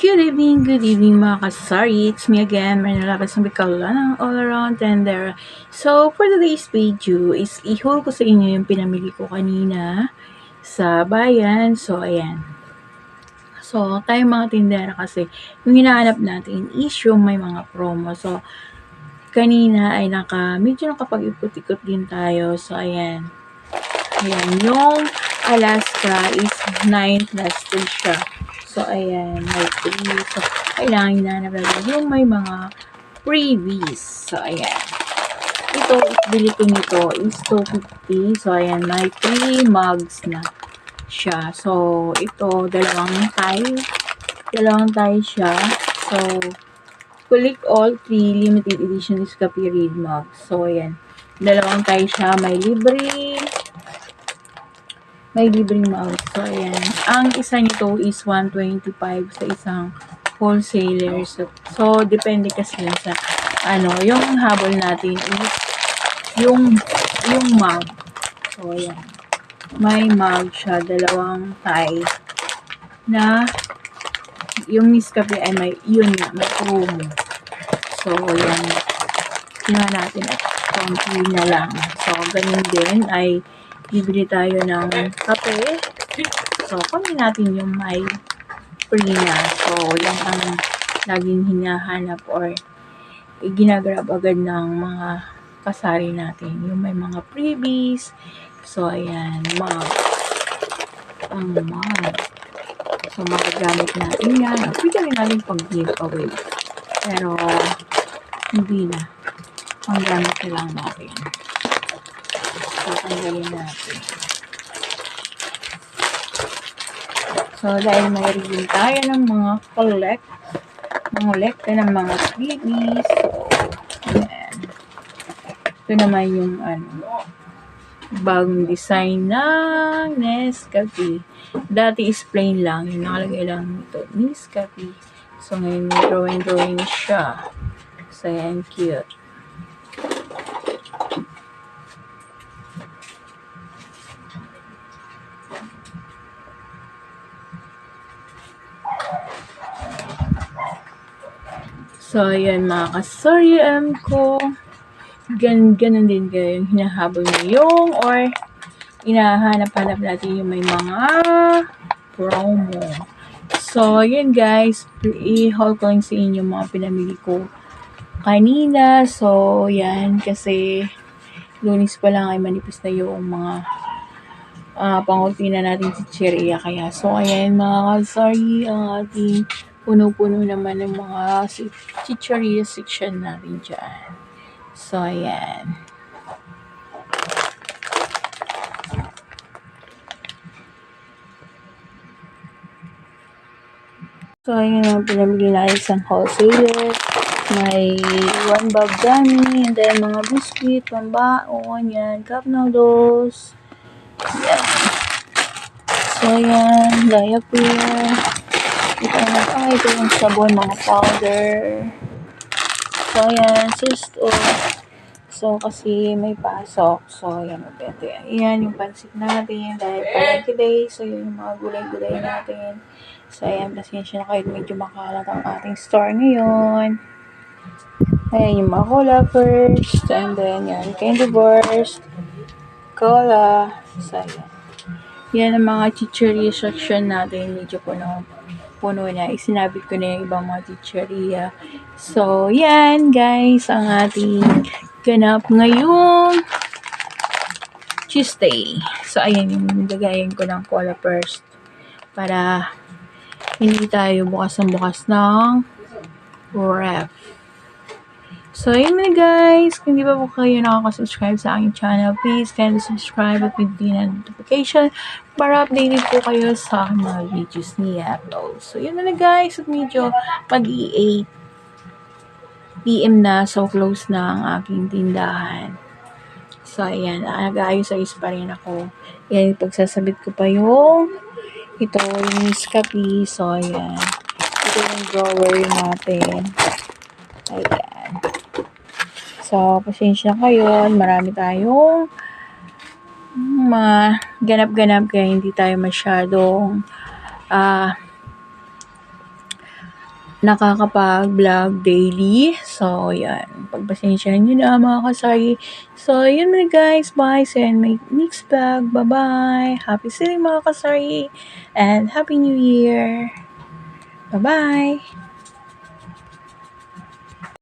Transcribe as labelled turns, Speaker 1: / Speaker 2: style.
Speaker 1: Good evening, good evening mga kasari. It's me again, Marinela Basambikala ng All Around Tender. So, for today's video is i-haul ko sa inyo yung pinamili ko kanina sa bayan. So, ayan. So, tayo mga tindera kasi yung hinahanap natin is yung may mga promo. So, kanina ay naka, medyo nakapag-ikot-ikot din tayo. So, ayan. Ayan, yung Alaska is 9 plus 3 siya. So, ayan, may 3. So, kailangan hinahanap natin yung may mga freebies. So, ayan. Ito, bili ko nito is 250. So, ayan, may 3 mugs na siya. So, ito, dalawang tie. Dalawang tie siya. So, collect all 3 limited edition Nescafe Read mugs. So, ayan. Dalawang tie siya. May libre may libreng mouse. So, ayan. Ang isa nito is 125 sa isang wholesaler. So, so depende kasi sa, ano, yung habol natin is yung, yung mug. So, ayan. May mug siya, dalawang tie na yung Nescafe ay may, yun nga, may promo. So, ayan. Kinuha natin at konti na lang. So, ganun din ay bibili tayo ng kape. So, kunin natin yung may free na. So, yan ang laging hinahanap or ginagrab agad ng mga kasari natin. Yung may mga freebies. So, ayan, mug. Ang mug. So, magagamit natin yan. Pwede rin natin pag-giveaway. Pero, hindi na. Ang gamit na lang natin. Tatanggalin natin. So, dahil mayroon din tayo ng mga collect, mangolekta ng mga freebies. Ayan. Ito naman yung ano, bagong design ng Nescafe. Dati is plain lang. Yung nakalagay lang ito, Nescafe. So, ngayon may drawing-drawing siya. So, ayan, cute. So, ayan mga kasari alam ko. Gan ganun din kayo yung hinahabol niyo yung or inahanap-hanap natin yung may mga promo. So, yun guys. I-haul ko lang sa inyo mga pinamili ko kanina. So, yan. Kasi lunis pa lang ay manipis na yung mga uh, pangulti na natin si Cheria. Kaya, so, ayan mga kasari ang ating puno-puno naman ng mga chicharia section natin dyan. So, ayan. So, ayan ang pinamili natin isang wholesaler. May one bag gummy, and then mga biscuit, pambaon, yan, cup noodles. Yan. So, ayan, diaper. Ito na, yung sabon, mga powder. So, ayan, sis, oh. So, kasi may pasok. So, ayan, mabete. Ayan, yung pansit natin. Dahil palengke day. So, yun yung mga gulay-gulay natin. So, ayan, pasensya na kayo. Medyo makalat ang ating store ngayon. Ayan, yung mga cola first. And then, yan, candy bars. Cola. So, ayan. Yan ang mga chicheria section natin. Medyo puno puno na. Isinabit ko na yung ibang mga chicheria. So, yan guys, ang ating ganap ngayong Tuesday. So, ayan yung nilagayan ko ng cola first para hindi tayo bukas ng bukas ng ref. So, yun na guys. Kung di ba po kayo nakaka-subscribe sa aking channel, please kindly subscribe at with the notification para updated po kayo sa mga videos ni upload. So, yun na guys. At medyo mag-8 PM na. So, close na ang aking tindahan. So, ayan. Nag-ayos-ayos pa rin ako. Ayan, pagsasabit ko pa yung ito yung Nescafe. So, ayan. Ito yung drawer natin. Ayan. So, pasensya kayo. Marami tayong mga ganap-ganap kaya hindi tayo masyadong uh, nakakapag-vlog daily. So, yan. Pagpasensyahan nyo na mga kasari. So, yun na guys. Bye. See you next vlog. Bye-bye. Happy selling mga kasari. And Happy New Year. Bye-bye.